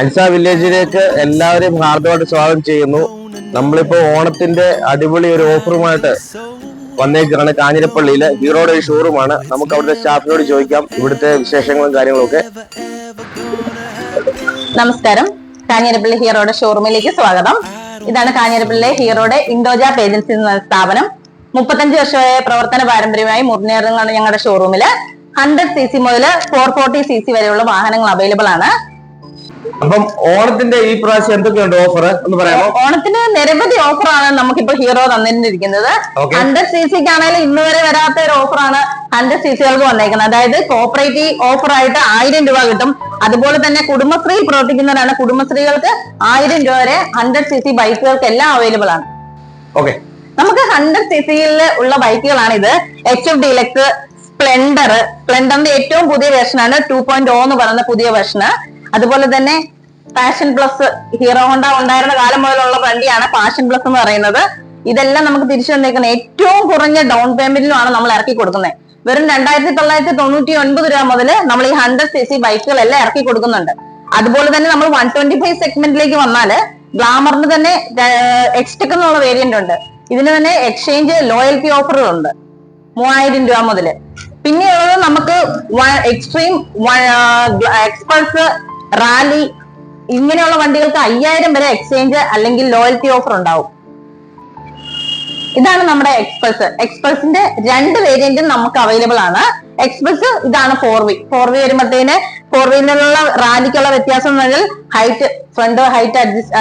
അൻസ വില്ലേജിലേക്ക് എല്ലാവരെയും ഹാർദമായിട്ട് സ്വാഗതം ചെയ്യുന്നു. നമ്മളിപ്പോ ഓണത്തിന്റെ അടിപൊളി ഒരു ഓഫറുമായിട്ട് വന്നേക്കാണ് കാഞ്ഞിരപ്പള്ളിയിലെ ഹീറോയുടെ ഒരു ഷോറൂമാണ്. നമുക്ക് അവിടുത്തെ സ്റ്റാഫിനോട് ചോദിക്കാം ഇവിടുത്തെ വിശേഷങ്ങളും കാര്യങ്ങളും ഒക്കെ നമസ്കാരം. കാഞ്ഞിരപ്പള്ളി ഹീറോയുടെ ഷോറൂമിലേക്ക് സ്വാഗതം. ഇതാണ് കാഞ്ഞിരപ്പള്ളി ഹീറോയുടെ ഇൻഡോജാപ്പ് ഏജൻസി സ്ഥാപനം. മുപ്പത്തഞ്ച് വർഷമായ പ്രവർത്തന പാരമ്പര്യമായി മുറിഞ്ഞേറുന്നതാണ് ഞങ്ങളുടെ ഷോറൂമിൽ ഹൺഡ്രഡ് സി സി മുതൽ ഫോർ ഫോർട്ടി സി സി വരെയുള്ള വാഹനങ്ങൾ അവൈലബിൾ ആണ്. അപ്പം ഓണത്തിന്റെ ഈ പ്രാവശ്യം എന്തൊക്കെയുണ്ട് ഓഫർ എന്ന് പറയാമോ? ഓണത്തിന് നിരവധി ഓഫറാണ് നമുക്കിപ്പോ ഹീറോ തന്നിരിക്കുന്നത്. ഹൺഡ്രഡ് സി സിക്ക് ആണെങ്കിലും ഇന്ന് വരെ വരാത്ത ഒരു ഓഫറാണ് ഹൺഡ്രഡ് സി സികൾക്ക് വന്നേക്കുന്നത്. അതായത് കോപ്പറേറ്റീവ് ഓഫർ ആയിട്ട് ആയിരം രൂപ കിട്ടും. അതുപോലെ തന്നെ കുടുംബശ്രീ പ്രവർത്തിക്കുന്നവരാണ്. കുടുംബശ്രീകൾക്ക് ആയിരം രൂപ വരെ ഹൺഡ്രഡ് സി സി ബൈക്കുകൾക്ക് എല്ലാം അവൈലബിൾ ആണ്. ഓക്കെ നമുക്ക് ഹൺഡ്രഡ് സി സിയിൽ ഉള്ള ബൈക്കുകളാണ് ഇത്. എച്ച് എഫ് ഡിലക്സ് സ്പ്ലെൻഡർ സ്പ്ലെൻഡറിന്റെ ഏറ്റവും പുതിയ വേർഷനാണ് ടു പോയിന്റ് ഓ എന്ന് പറയുന്ന പുതിയ വേർഷന് അതുപോലെ തന്നെ പാഷൻ പ്ലസ് ഹീറോ ഹോണ്ട ഉണ്ടായിരുന്ന കാലം മുതലുള്ള വണ്ടിയാണ് പാഷൻ പ്ലസ് എന്ന് പറയുന്നത്. ഇതെല്ലാം നമുക്ക് തിരിച്ചു തന്നേക്കുന്ന ഏറ്റവും കുറഞ്ഞ ഡൗൺ പേയ്മെന്റിലുമാണ് നമ്മൾ ഇറക്കി കൊടുക്കുന്നത്. വെറും രണ്ടായിരത്തി തൊള്ളായിരത്തി തൊണ്ണൂറ്റി ഒൻപത് രൂപ മുതൽ നമ്മൾ ഈ ഹൺഡ്രഡ് സി സി ബൈക്കുകളെല്ലാം ഇറക്കി കൊടുക്കുന്നുണ്ട്. അതുപോലെ തന്നെ നമ്മൾ വൺ ട്വന്റി ഫൈവ് സെഗ്മെന്റിലേക്ക് വന്നാൽ ഗ്ലാമറിന് തന്നെ എക്സ്റ്റെക് എന്നുള്ള വേരിയന്റ് ഉണ്ട്. ഇതിന് തന്നെ എക്സ്ചേഞ്ച് ലോയൽറ്റി ഓഫറുകളുണ്ട് മൂവായിരം രൂപ മുതൽ. പിന്നെയുള്ളത് നമുക്ക് എക്സ്ട്രീം എക്സ്പൾസ് റാലി ഇങ്ങനെയുള്ള വണ്ടികൾക്ക് അയ്യായിരം വരെ എക്സ്ചേഞ്ച് അല്ലെങ്കിൽ ലോയൽറ്റി ഓഫർ ഉണ്ടാവും. ഇതാണ് നമ്മുടെ എക്സ്പ്രസ് എക്സ്പ്രസിന്റെ രണ്ട് വേരിയന്റും നമുക്ക് അവൈലബിൾ ആണ്. എക്സ്പ്രസ് ഇതാണ് ഫോർ വി ഫോർ വി വരുമ്പോഴത്തേന് ഫോർ വീലിനുള്ള റാലിക്കുള്ള വ്യത്യാസം എന്ന് പറഞ്ഞാൽ ഹൈറ്റ് ഫ്രണ്ട് ഹൈറ്റ് അഡ്ജസ്റ്റ്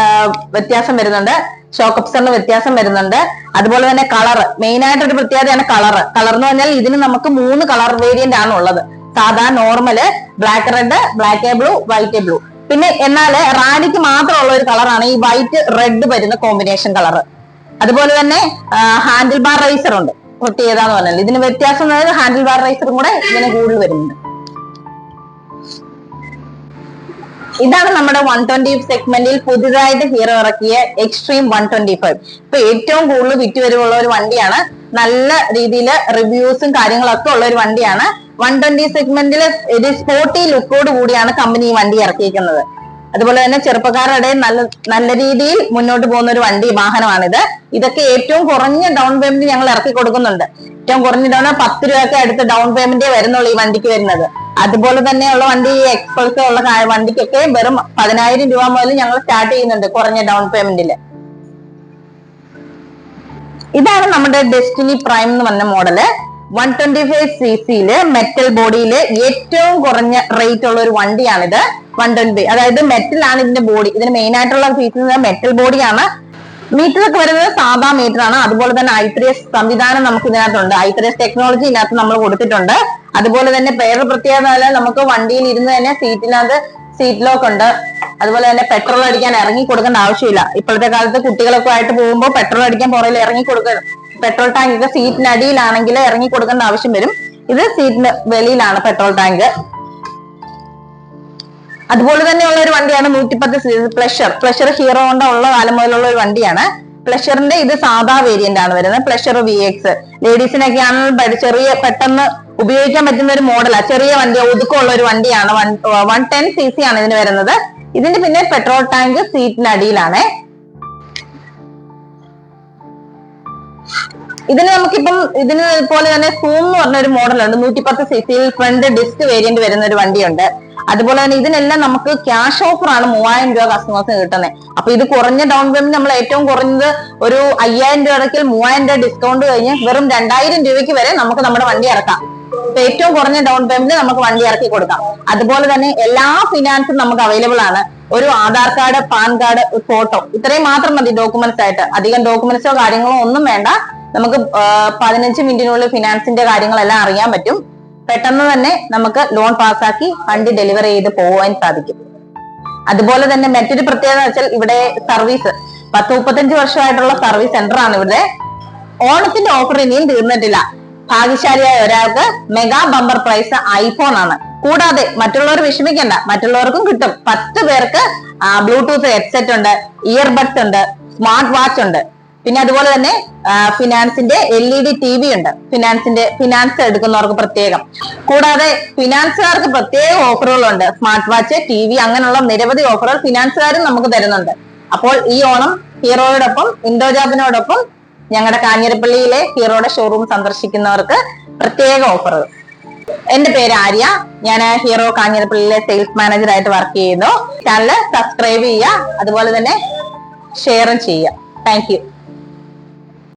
വ്യത്യാസം വരുന്നുണ്ട്. ഷോക്ക് അപ്സറിന് വ്യത്യാസം വരുന്നുണ്ട്. അതുപോലെ തന്നെ കളർ മെയിൻ ആയിട്ട് ഒരു പ്രത്യേകതയാണ് കളർ കളർ എന്ന് പറഞ്ഞാൽ ഇതിന് നമുക്ക് മൂന്ന് കളർ വേരിയന്റ് ആണ് ഉള്ളത്. സാധാ normal black red black blue white blue പിന്നെ എന്നാൽ റാണിക്ക് മാത്രമുള്ള ഒരു കളറാണ് ഈ വൈറ്റ് റെഡ് വരുന്ന കോമ്പിനേഷൻ കളർ അതുപോലെ തന്നെ ഹാൻഡിൽ ബാർ റൈസർ ഉണ്ട്. പ്രത്യേകത ഏതാന്ന് പറഞ്ഞാൽ ഇതിന് വ്യത്യാസം പറയുന്നത് ഹാൻഡിൽ ബാർ റൈസറും കൂടെ ഇതിന് കൂടുതൽ വരുന്നുണ്ട്. ഇതാണ് നമ്മുടെ വൺ ട്വന്റി സെഗ്മെന്റിൽ പുതിയതായിട്ട് ഹീറോ ഇറക്കിയ എക്സ്ട്രീം വൺ ട്വന്റി ഫൈവ് ഇപ്പൊ ഏറ്റവും കൂടുതൽ വിറ്റുവരവുള്ള ഒരു വണ്ടിയാണ്. നല്ല രീതിയിൽ റിവ്യൂസും കാര്യങ്ങളൊക്കെ ഉള്ള ഒരു വണ്ടിയാണ്. വൺ ട്വന്റി സെഗ്മെന്റിൽ ഒരു സ്പോർട്ടി ലുക്കോട് കൂടിയാണ് കമ്പനി ഈ വണ്ടി ഇറക്കിയിരിക്കുന്നത്. അതുപോലെ തന്നെ ചെറുപ്പക്കാരുടെ നല്ല നല്ല രീതിയിൽ മുന്നോട്ട് പോകുന്ന ഒരു വണ്ടി വാഹനമാണിത്. ഇതൊക്കെ ഏറ്റവും കുറഞ്ഞ ഡൗൺ പേയ്മെന്റ് ഞങ്ങൾ ഇറക്കി കൊടുക്കുന്നുണ്ട്. ഏറ്റവും കുറഞ്ഞ ഡൗൺ പത്ത് രൂപയൊക്കെ അടുത്ത് ഡൗൺ പേയ്മെന്റ് വരുന്നുള്ളൂ ഈ വണ്ടിക്ക് വരുന്നത്. അതുപോലെ തന്നെ ഉള്ള വണ്ടി എക്സ്പൾസ് ഉള്ള വണ്ടിക്കൊക്കെ വെറും പതിനായിരം രൂപ മുതൽ ഞങ്ങൾ സ്റ്റാർട്ട് ചെയ്യുന്നുണ്ട് കുറഞ്ഞ ഡൗൺ പേയ്മെന്റിൽ ഇതാണ് നമ്മുടെ ഡെസ്റ്റിനി പ്രൈം എന്ന് പറഞ്ഞ model one twenty five C സിയിൽ മെറ്റൽ ബോഡിയിൽ ഏറ്റവും കുറഞ്ഞ റേറ്റ് ഉള്ള ഒരു വണ്ടിയാണിത് വൺ ട്വന്റി അതായത് മെറ്റൽ ആണ് ഇതിന്റെ ബോഡി ഇതിന് മെയിൻ ആയിട്ടുള്ള ഫീച്ചർ മെറ്റൽ ബോഡിയാണ് മീറ്ററൊക്കെ വരുന്നത് സാധാ മീറ്റർ ആണ്. അതുപോലെ തന്നെ ഐത്രിയസ് സംവിധാനം നമുക്ക് ഇതിനകത്തുണ്ട്. ഐത്രിയസ് ടെക്നോളജി ഇതിനകത്ത് നമ്മൾ കൊടുത്തിട്ടുണ്ട്. അതുപോലെ തന്നെ പേര് പ്രത്യേകത നമുക്ക് വണ്ടിയിൽ ഇരുന്ന് തന്നെ സീറ്റിനകത്ത് സീറ്റ് ലോക്ക് ഉണ്ട്. അതുപോലെ തന്നെ പെട്രോൾ അടിക്കാൻ ഇറങ്ങി കൊടുക്കേണ്ട ആവശ്യമില്ല. ഇപ്പോഴത്തെ കാലത്ത് കുട്ടികളൊക്കെ ആയിട്ട് പോകുമ്പോൾ പെട്രോൾ അടിക്കാൻ പുറകിൽ ഇറങ്ങി കൊടുക്ക പെട്രോൾ ടാങ്ക് ഒക്കെ സീറ്റിന് അടിയിലാണെങ്കിൽ ഇറങ്ങി കൊടുക്കേണ്ട ആവശ്യം വരും. ഇത് സീറ്റിന് വെളിയിലാണ് പെട്രോൾ ടാങ്ക് അതുപോലെ തന്നെയുള്ള ഒരു വണ്ടിയാണ് നൂറ്റിപ്പത്ത് പ്ലഷർ പ്ലഷർ ഹീറോ ഹോണ്ട ഉള്ള കാലം മുതലുള്ള ഒരു വണ്ടിയാണ്. പ്ലഷറിന്റെ ഇത് സാധാ വേരിയന്റ് ആണ് വരുന്നത്. പ്ലഷർ വി എക്സ് ലേഡീസിനൊക്കെ ആണെങ്കിൽ ചെറിയ പെട്ടെന്ന് ഉപയോഗിക്കാൻ പറ്റുന്ന ഒരു മോഡലാണ് ചെറിയ വണ്ടി ഒതുക്കമുള്ള ഒരു വണ്ടിയാണ്. One one ten C C ആണ് ഇതിന് വരുന്നത്. ഇതിന്റെ പിന്നെ പെട്രോൾ ടാങ്ക് സീറ്റിന് ഇതിന് നമുക്കിപ്പം ഇതിന് പോലെ തന്നെ സൂം എന്ന് പറഞ്ഞ ഒരു മോഡലുണ്ട്. നൂറ്റിപ്പത്ത് സി സിയിൽ ഫ്രണ്ട് ഡിസ്ക് വേരിയന്റ് വരുന്ന ഒരു വണ്ടിയുണ്ട്. അതുപോലെ തന്നെ ഇതിനെല്ലാം നമുക്ക് ക്യാഷ് ഓഫർ ആണ് മൂവായിരം രൂപ കസ്റ്റമേഴ്സിന് കിട്ടുന്നത് അപ്പൊ ഇത് കുറഞ്ഞ ഡൗൺ പേയ്മെന്റ് നമ്മൾ ഏറ്റവും കുറഞ്ഞത് ഒരു അയ്യായിരം രൂപ അടക്കിൽ മൂവായിരം രൂപ ഡിസ്കൗണ്ട് കഴിഞ്ഞ് വെറും രണ്ടായിരം രൂപയ്ക്ക് വരെ നമുക്ക് നമ്മുടെ വണ്ടി ഇറക്കാം. അപ്പൊ ഏറ്റവും കുറഞ്ഞ ഡൗൺ പേയ്മെന്റ് നമുക്ക് വണ്ടി ഇറക്കി കൊടുക്കാം. അതുപോലെ തന്നെ എല്ലാ ഫിനാൻസും നമുക്ക് അവൈലബിൾ ആണ്. ഒരു Aadhaar card PAN card photo ഇത്രയും മാത്രം മതി ഡോക്യുമെന്റ്സ് ആയിട്ട്. അധികം ഡോക്യുമെന്റ്സോ കാര്യങ്ങളോ ഒന്നും വേണ്ട. നമുക്ക് പതിനഞ്ച് മിനിറ്റിനുള്ളിൽ ഫിനാൻസിന്റെ കാര്യങ്ങളെല്ലാം അറിയാൻ പറ്റും. പെട്ടെന്ന് തന്നെ നമുക്ക് ലോൺ പാസ്സാക്കി ഫണ്ട് ഡെലിവർ ചെയ്ത് പോകാൻ സാധിക്കും. അതുപോലെ തന്നെ മറ്റൊരു പ്രത്യേകത വെച്ചാൽ ഇവിടെ സർവീസ് പത്ത് മുപ്പത്തഞ്ച് വർഷമായിട്ടുള്ള സർവീസ് സെന്റർ ആണ് ഇവിടെ. ഓണത്തിന്റെ ഓഫർ ഇനിയും തീർന്നിട്ടില്ല. ഭാഗ്യശാലിയായ ഒരാൾക്ക് മെഗാ ബമ്പർ പ്രൈസ് ഐഫോൺ ആണ്. കൂടാതെ മറ്റുള്ളവർ വിഷമിക്കണ്ട. മറ്റുള്ളവർക്കും കിട്ടും. പത്ത് പേർക്ക് ബ്ലൂടൂത്ത് ഹെഡ്സെറ്റ് ഉണ്ട് ഇയർബഡ്സ് ഉണ്ട് സ്മാർട്ട് വാച്ച് ഉണ്ട്. പിന്നെ അതുപോലെ തന്നെ ഫിനാൻസിന്റെ L E D T V ഉണ്ട്. ഫിനാൻസിന്റെ ഫിനാൻസ് എടുക്കുന്നവർക്ക് പ്രത്യേകം. കൂടാതെ ഫിനാൻസുകാർക്ക് പ്രത്യേക ഓഫറുകളുണ്ട് സ്മാർട്ട് വാച്ച് ടി വി അങ്ങനെയുള്ള നിരവധി ഓഫറുകൾ ഫിനാൻസുകാരും നമുക്ക് തരുന്നുണ്ട്. അപ്പോൾ ഈ ഓണം ഹീറോയോടൊപ്പം ഇൻഡോജാബിനോടൊപ്പം ഞങ്ങളുടെ കാഞ്ഞിരപ്പള്ളിയിലെ ഹീറോയുടെ ഷോറൂം സന്ദർശിക്കുന്നവർക്ക് പ്രത്യേക ഓഫറുകൾ എന്റെ പേര് ആര്യ. ഞാൻ ഹീറോ കാഞ്ഞിരപ്പള്ളിയിലെ സെയിൽസ് മാനേജർ ആയിട്ട് വർക്ക് ചെയ്യുന്നു. ചാനൽ സബ്സ്ക്രൈബ് ചെയ്യുക. അതുപോലെ തന്നെ ഷെയറും ചെയ്യുക. താങ്ക്